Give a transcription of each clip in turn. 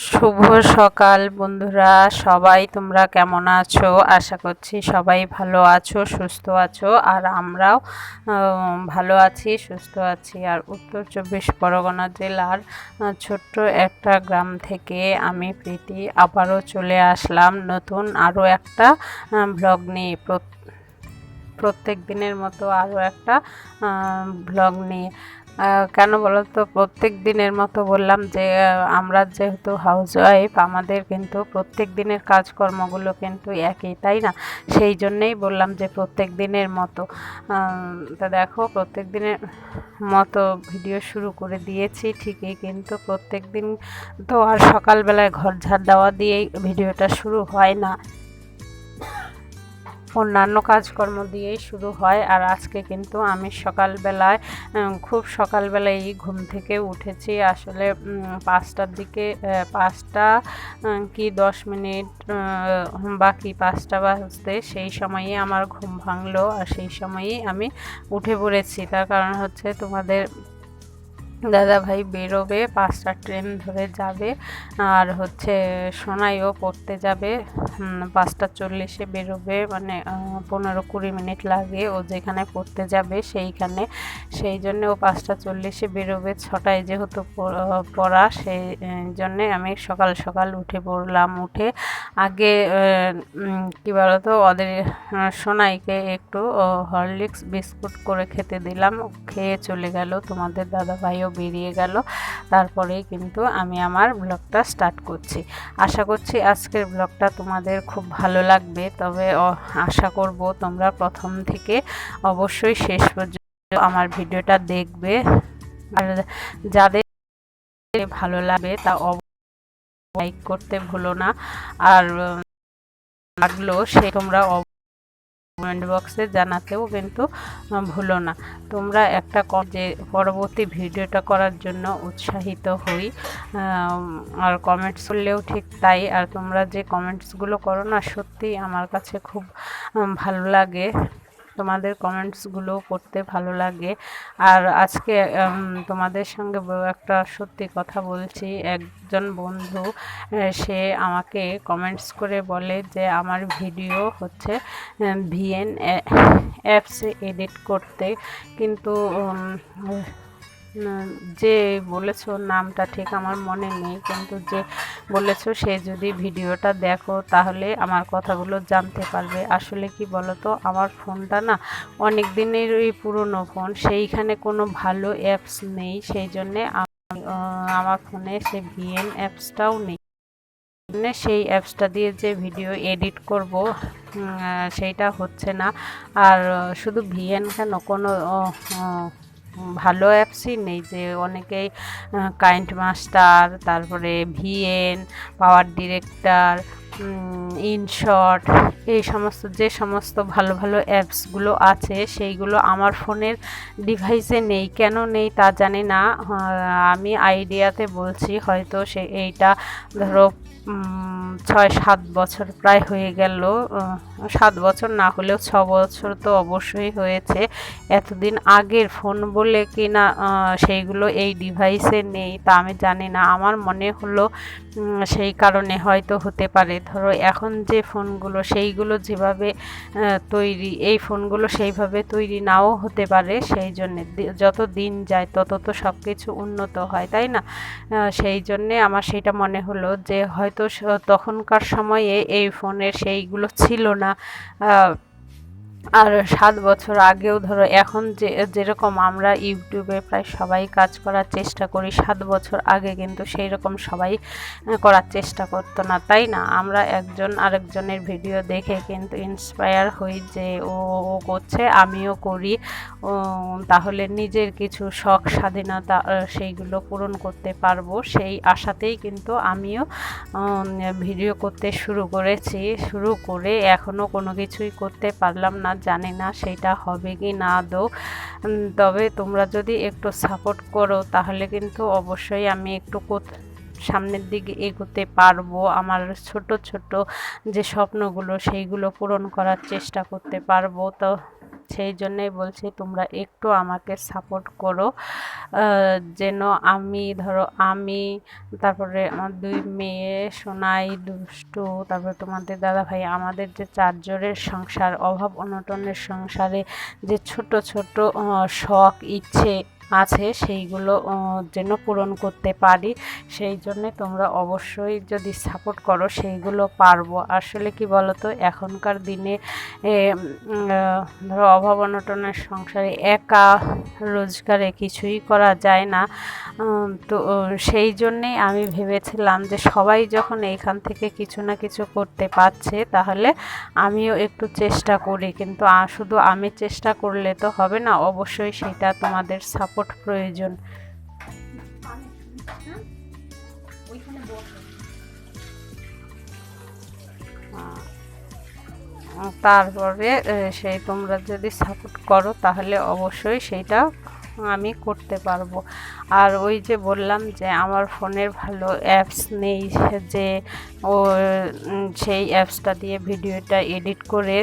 শুভ সকাল বন্ধুরা, সবাই তোমরা কেমন আছো? আশা করছি সবাই ভালো আছো, সুস্থ আছো, আর আমরাও ভালো আছি, সুস্থ আছি। আর উত্তর চব্বিশ পরগনা জেলার ছোট্ট একটা গ্রাম থেকে আমি প্রীতি আবারও চলে আসলাম নতুন আরও একটা ব্লগ নিয়ে। প্রত- প্রত্যেক দিনের মতো আরও একটা ব্লগ নিয়ে। কেন বলো তো প্রত্যেক দিনের মতো বললাম যে আমরা যেহেতু হাউস ওয়াইফ আমাদের কিন্তু প্রত্যেক দিনের কাজকর্মগুলো কিন্তু একই, তাই না? সেই জন্যেই বললাম যে, প্রত্যেক দিনের মতো। তা দেখো, প্রত্যেক দিনের মতো ভিডিও শুরু করে দিয়েছি ঠিকই, কিন্তু প্রত্যেক দিন তো আর সকালবেলায় ঘর ঝাড় দেওয়া দিয়েই ভিডিওটা শুরু হয় না। অন্যান্য কাজকর্ম দিয়েই শুরু হয়। আর আজকে কিন্তু আমি সকালবেলায় খুব সকালবেলায় ঘুম থেকে উঠেছি। আসলে পাঁচটার দিকে পাঁচটা কি দশ মিনিট বাকি পাঁচটা বাজতে সেই সময়ই আমার ঘুম ভাঙলো। আর সেই সময়ই আমি উঠে পড়েছি। তার কারণ হচ্ছে তোমাদের দাদা ভাই বেরোবে, পাঁচটা ট্রেন ধরে যাবে। আর হচ্ছে সোনাইও পড়তে যাবে। পাঁচটা চল্লিশে বেরোবে মানে পনেরো কুড়ি মিনিট লাগে ও যেখানে পড়তে যাবে সেইখানে। সেই জন্যে ও পাঁচটা চল্লিশে বেরোবে। ছটায় যেহেতু পড়া, সেই জন্যে আমি সকাল সকাল উঠে পড়লাম। উঠে আগে কী বলতো, ওদের সোনাইকে একটু হরলিক্স বিস্কুট করে খেতে দিলাম। খেয়ে চলে গেল তোমাদের দাদা ভাইও বেরিয়ে গেল। তারপরেই কিন্তু আমি আমার ব্লগটা স্টার্ট করছি। আশা করছি আজকের ব্লগটা তোমাদের খুব ভালো লাগবে। তবে আশা করব তোমরা প্রথম থেকে অবশ্যই শেষ পর্যন্ত আমার ভিডিওটা দেখবে। আর যাদের ভালো লাগবে তা লাইক করতে ভুলো না। আর লাগল সে তোমরা কমেন্ট বক্সে জানাতেও কিন্তু ভুলো না। তোমরা একটা যে পরবর্তী ভিডিওটা করার জন্য উৎসাহিত হই। আর কমেন্টস করলেও ঠিক তাই। আর তোমরা যে কমেন্টসগুলো করো না সত্যি আমার কাছে খুব ভালো লাগে। তোমাদের কমেন্টসগুলো পড়তে ভালো লাগে। আর আজকে তোমাদের সঙ্গে একটা সত্যি কথা বলছি। একজন বন্ধু সে আমাকে কমেন্টস করে বলে যে, আমার ভিডিও হচ্ছে ভিএন অ্যাপসে এডিট করতে। কিন্তু যে বলেছ নামটা ঠিক আমার মনে নেই কিন্তু যে বলেছ সে যদি ভিডিওটা দেখো তাহলে আমার কথাগুলো জানতে পারবে। আসলে কি বলতো আমার ফোনটা না অনেক দিনেরই পুরনো ফোন সেইখানে কোনো ভালো অ্যাপস নেই সেই জন্যে আমি, আমার ফোনে সে ভিএন অ্যাপসটাও নেই। সেই অ্যাপসটা দিয়ে যে ভিডিও এডিট করব সেইটা হচ্ছে না। আর শুধু ভিএন কেন? কোনো ভালো অ্যাপসই নেই যে অনেকেই কাইন্ড মাস্টার, তারপরে ভিএন, পাওয়ার ডিরেক্টর ইনশট, এই সমস্ত, যে সমস্ত ভালো ভালো অ্যাপসগুলো আছে সেইগুলো আমার ফোনের ডিভাইসে নেই। কেন নেই তা জানি না। আমি আইডিয়াতে বলছি হয়তো সে এইটা ধরো ছয় সাত বছর প্রায় হয়ে গেল। সাত বছর না হলেও ছ বছর তো অবশ্যই হয়েছে। এতদিন আগের ফোন বলে কি না সেইগুলো এই ডিভাইসে নেই, তা আমি জানি না। আমার মনে হলো সেই কারণে হয়তো হতে পারে। ধরো, এখন যে ফোনগুলো, সেইগুলো যেভাবে তৈরি, এই ফোনগুলো সেইভাবে তৈরি নাও হতে পারে সেই জন্যে যত দিন যায়, তত তো সব কিছু উন্নত হয়, তাই না? সেই জন্যে আমার সেটা মনে হলো যে, হয়তো তখনকার সময়ে এই ফোনের সেইগুলো ছিল না। uh, আর সাত বছর আগেও ধরো, এখন যে, যেরকম আমরা ইউটিউবে প্রায় সবাই কাজ করার চেষ্টা করি, সাত বছর আগে কিন্তু সেই রকম সবাই করার চেষ্টা করতো না, তাই না? আমরা একজন আরেকজনের ভিডিও দেখে কিন্তু ইন্সপায়ার হই যে, ও করছে, আমিও করি। তাহলে নিজের কিছু শখ, স্বাধীনতা সেইগুলো পূরণ করতে পারব। সেই আশাতেই কিন্তু আমিও ভিডিও করতে শুরু করেছি, শুরু করে এখনও কোনো কিছুই করতে পারলাম না। জানি না সেটা হবে কি না দো। তবে তোমরা যদি একটু সাপোর্ট করো, তাহলে কিন্তু অবশ্যই আমি একটু সামনের দিকে এগোতে পারব। আমার ছোট ছোট যে স্বপ্নগুলো, সেইগুলো পূরণ করার চেষ্টা করতে পারব। তো সেই জন্যই বলছি, তোমরা একটু আমাকে সাপোর্ট করো। যেন আমি ধরো আমি, তারপরে আমার দুই মেয়ে, সোনাই, দুষ্টু, তারপরে তোমাদের দাদা ভাই আমাদের যে চারজনের সংসার, অভাব অনটনের সংসারে যে ছোট ছোট শখ, ইচ্ছে আছে, সেইগুলো যেন পূরণ করতে পারি। সেই জন্যে তোমরা অবশ্যই যদি সাপোর্ট করো, সেইগুলো পারব। আসলে কি বলো তো এখনকার দিনে ধরো অভাব অনটনের সংসারে একা রোজগারে কিছুই করা যায় না। তো সেই জন্যেই আমি ভেবেছিলাম যে সবাই যখন এইখান থেকে কিছু না কিছু করতে পারছে, তাহলে আমিও একটু চেষ্টা করি। কিন্তু শুধু আমি চেষ্টা করলে তো হবে না, অবশ্যই সেটা তোমাদের সাপোর্ট প্রয়োজন। তারপরে সেই তোমরা যদি সাপোর্ট করো, তাহলে অবশ্যই সেইটা আমি করতে পারব। আর ওই যে বললাম যে, আমার ফোনের ভালো অ্যাপস নেই যে, ও সেই অ্যাপসটা দিয়ে ভিডিওটা এডিট করে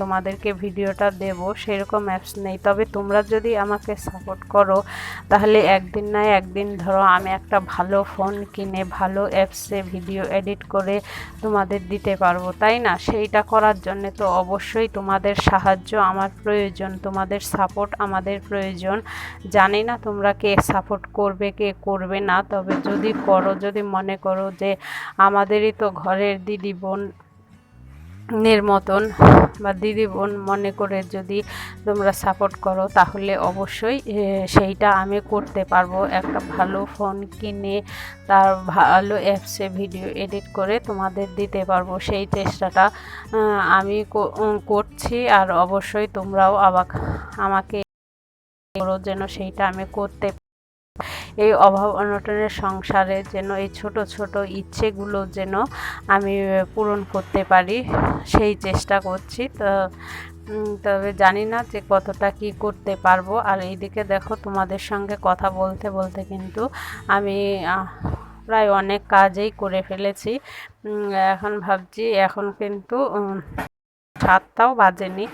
তোমাদেরকে ভিডিওটা দেব, সেরকম অ্যাপস নেই। তবে তোমরা যদি আমাকে সাপোর্ট করো, তাহলে একদিন না একদিন ধরো আমি একটা ভালো ফোন কিনে, ভালো অ্যাপসে ভিডিও এডিট করে তোমাদের দিতে পারব, তাই না? সেইটা করার জন্য তো অবশ্যই তোমাদের সাহায্য আমার প্রয়োজন, তোমাদের সাপোর্ট আমাদের প্রয়োজন। জানি না তোমরা কে সাপোর্ট করবে, কে করবে না, তবে যদি করো, যদি মনে করো যে আমাদেরই তো ঘরের দিদি বোন এর মতন বা দিদি বোন মনে করে যদি তোমরা সাপোর্ট করো, তাহলে অবশ্যই সেইটা আমি করতে পারব। একটা ভালো ফোন কিনে তার ভালো অ্যাপসে ভিডিও এডিট করে তোমাদের দিতে পারব। সেই চেষ্টাটা আমি করছি আর অবশ্যই তোমরাও আবাক, আমাকে যেন সেইটা আমি করতে এই অভাব অনটনের সংসারে যেন এই ছোট ছোট ইচ্ছেগুলো যেন আমি পূরণ করতে পারি, সেই চেষ্টা করছি। তো তবে জানি না যে কতটা কি করতে পারব। আর এইদিকে দেখো তোমাদের সঙ্গে কথা বলতে বলতে কিন্তু আমি প্রায় অনেক কাজেই করে ফেলেছি। এখন ভাবছি, এখন কিন্তু সাতটাও বাজেনি।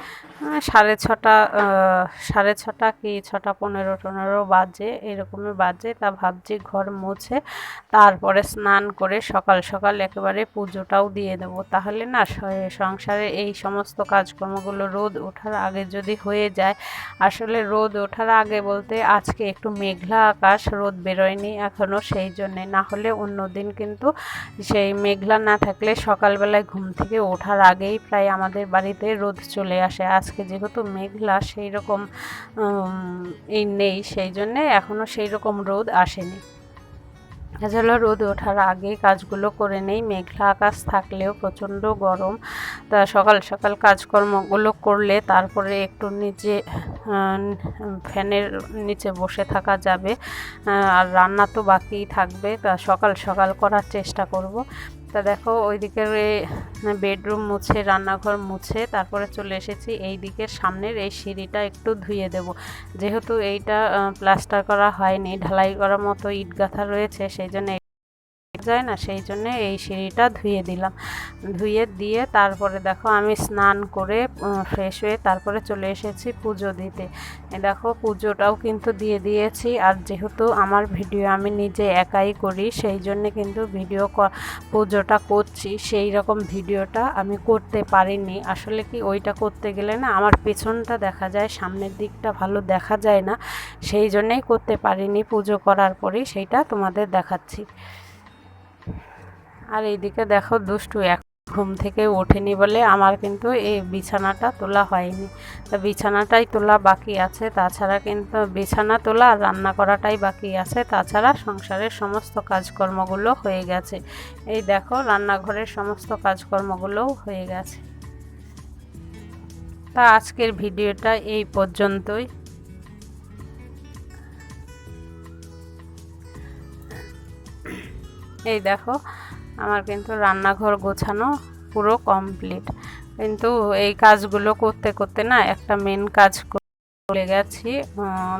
সাড়ে ছটা সাড়ে ছটা কি ছটা পনেরো টনেরো বাজে, এরকমই বাজে, তা ভাবছি ঘর মুছে, তারপরে স্নান করে সকাল সকাল একেবারে পুজোটাও দিয়ে দেবো। তাহলে না সংসারে এই সমস্ত কাজকর্মগুলো রোদ ওঠার আগে যদি হয়ে যায়, আসলে রোদ ওঠার আগে বলতে আজকে একটু মেঘলা আকাশ, রোদ বেরোয়নি এখনও সেই জন্যে। না হলে অন্য দিন কিন্তু সেই মেঘলা না থাকলে সকালবেলায় ঘুম থেকে ওঠার আগেই প্রায় আমাদের বাড়িতে রোদ চলে আসে। আজকে যেহেতু মেঘলা সেই রকম এই নেই সেই জন্যে এখনও সেই রকম রোদ আসেনি। এছাড়া রোদ ওঠার আগে কাজগুলো করে নেই। মেঘলা আকাশ থাকলেও প্রচণ্ড গরম। তা সকাল সকাল কাজকর্মগুলো করলে তারপরে একটু আহ, ফ্যানের নিচে বসে থাকা যাবে। আর রান্না তো বাকিই থাকবে। তা সকাল সকাল করার চেষ্টা করব। তা দেখো, ওইদিকে বেডরুম মুছে, রান্নাঘর মুছে, তারপরে চলে এসেছি এই দিকের সামনের। এই সিঁড়িটা একটু ধুয়ে দেব। যেহেতু এইটা প্লাস্টার করা হয়নি, ঢালাই করার মতো ইট গাঁথা রয়েছে, সেই জন্য যায় না, সেই জন্য এই সিঁড়িটা ধুয়ে দিলাম। ধুয়ে দিয়ে তারপরে দেখো আমি স্নান করে ফ্রেশ হয়ে তারপরে চলে এসেছি পুজো দিতে। দেখো পুজোটাও কিন্তু দিয়ে দিয়েছি, আর যেহেতু আমার ভিডিও আমি নিজে একাই করি, সেই জন্য কিন্তু ভিডিও পুজোটা করছি, সেই রকম ভিডিওটা আমি করতে পারিনি। আসলে কি ওইটা করতে গেলে না আমার পেছনটা দেখা যায়, সামনের দিকটা ভালো দেখা যায় না, সেই জন্যেই করতে পারিনি পুজো করার পরেই, সেইটা তোমাদের দেখাচ্ছি। আর এইদিকে দেখো দুষ্টু এক ঘুম থেকে ওঠেনি বলে আমার কিন্তু এই বিছানাটা তোলা হয়নি। তা বিছানাটাই তোলা বাকি আছে, তাছাড়া কিন্তু বিছানা তোলা আর রান্না করাটাই বাকি আছে, তাছাড়া সংসারের সমস্ত কাজকর্মগুলো হয়ে গেছে। এই দেখো রান্নাঘরের সমস্ত কাজকর্মগুলোও হয়ে গেছে। তা আজকের ভিডিওটা এই পর্যন্তই। এই দেখো আমার কিন্তু রান্নাঘর গোছানো পুরো কমপ্লিট কিন্তু এই কাজগুলো করতে করতে না একটা মেন কাজ কর- গেছি।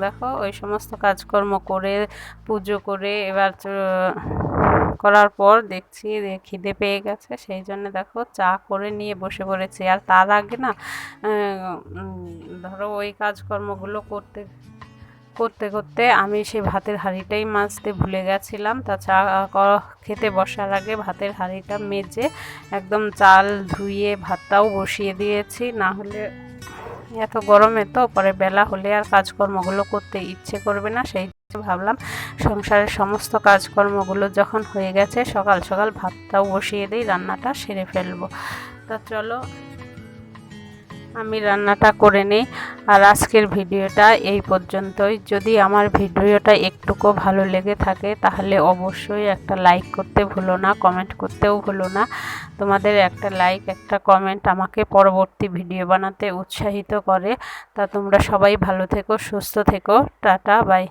দেখো ওই সমস্ত কাজকর্ম করে, পুজো করে এবার করার পর দেখছি খিদে পেয়ে গেছে। সেই জন্য দেখো চা করে নিয়ে বসে পড়েছি। আর তার আগে না ধরো ওই কাজকর্মগুলো করতে করতে করতে আমি সেই ভাতের হাঁড়িটাই মাজতে ভুলে গেছিলাম। তা চা খেতে বসার আগে ভাতের হাঁড়িটা মেজে একদম চাল ধুয়ে ভাতটাও বসিয়ে দিয়েছি। না হলে এত গরমে তো পরে বেলা হলে আর কাজকর্মগুলো করতে ইচ্ছে করবে না। সেই ভাবলাম সংসারের সমস্ত কাজকর্মগুলো যখন হয়ে গেছে সকাল সকাল ভাতটাও বসিয়ে দিই, রান্নাটা সেরে ফেলব। তা চলো আমি রান্নাটা করে নিই। আর আজকের ভিডিওটা এই পর্যন্তই। যদি আমার ভিডিওটা একটুকু ভালো লেগে থাকে, তাহলে অবশ্যই একটা লাইক করতে ভুলো না কমেন্ট করতেও ভুলো না। তোমাদের একটা লাইক একটা কমেন্ট আমাকে পরবর্তী ভিডিও বানাতে উৎসাহিত করে। তা তোমরা সবাই ভালো থেকো, সুস্থ থেকো। Tata bye